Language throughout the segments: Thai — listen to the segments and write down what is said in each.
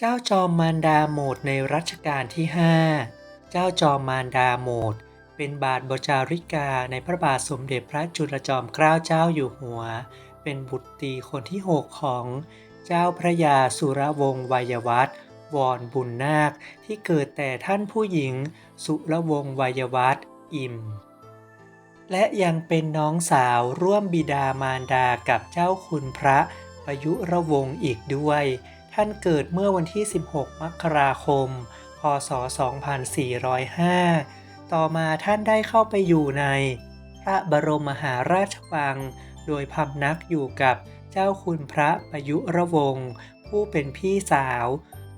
เจ้าจอมมารดาโหมดในรัชกาลที่ 5 เจ้าจอมมารดาโหมด เป็นบาทบจาริกาในพระบาทสมเด็จพระจุลจอมเกล้าเจ้าอยู่หัว เป็นบุตรตีคนที่ 6 ของเจ้าพระยาสุรวงศ์วัยวัฒน์วรบุญนาคที่เกิดแต่ท่านผู้หญิง สุรวงศ์วัยวัฒน์อิ่ม และยังเป็นน้องสาวร่วมบิดามารดากับเจ้าคุณพระประยุรวงศ์อีกด้วย ท่านเกิดเมื่อวันที่ 16 มกราคม พศ 2405 ต่อมาท่านได้เข้าไปอยู่ใน พระบรมมหาราชวัง โดยพำนักอยู่กับเจ้าคุณพระประยุรวงศ์ผู้เป็นพี่สาว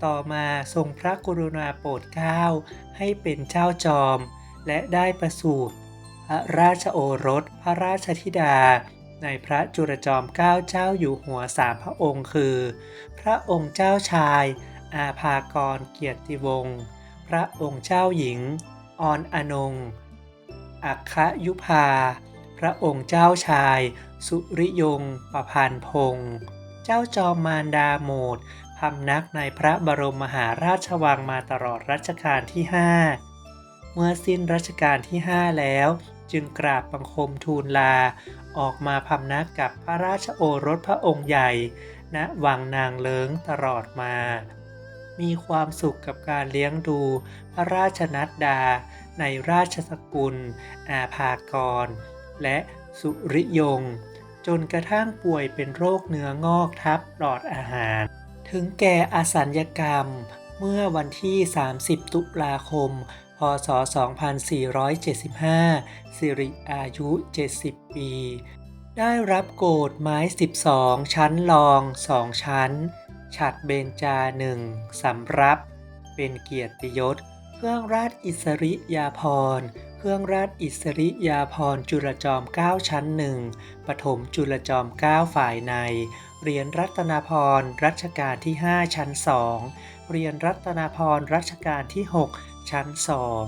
ต่อมาทรงพระกรุณาโปรดเกล้าให้เป็นเจ้าจอม และได้ประสูติพระราชโอรสพระราชธิดา ในพระจุลจอมเกล้าเจ้าอยู่หัวสามพระองค์คือ พระองค์เจ้าชาย อาภากรเกียรติวงศ์พระองค์เจ้าหญิง ออนอนงอัคคยุพาพระองค์เจ้าชาย สุริยงประพันพงศ์เจ้าจอมมารดาโมดพำนักในพระบรมมหาราชวังมาตลอดรัชกาลที่ 5 เมื่อสิ้นรัชกาลที่ 5 แล้วจึงกราบบังคมทูลลา ออกมาพำนักกับพระราชโอรสพระองค์ใหญ่ ณ วังนางเลิงตลอดมา มีความสุขกับการเลี้ยงดูพระราชนัดดา ในราชสกุล อาภากร และสุริยง จนกระทั่งป่วยเป็นโรคเนื้องอกทับหลอดอาหาร ถึงแก่อสัญญกรรมเมื่อวันที่ 30 ตุลาคม พศ 2475 สิริอายุ 70 ปี ได้รับโกรธไม้ 12 ชั้นรอง 2 ชั้น ฉัดเบญจาหนึ่งสำรับ เป็นเกียรติยศ เครื่องราชอิสริยาภรณ์ เครื่องราชอิสริยาภรณ์จุลจอมเก้าชั้นหนึ่งปฐมจุลจอมเก้าฝ่ายในเหรียญรัตนาพรณ์รัชกาลที่ 5 ชั้น 2เหรียญรัตนาพรณ์รัชกาลที่ 6 ชั้นสอง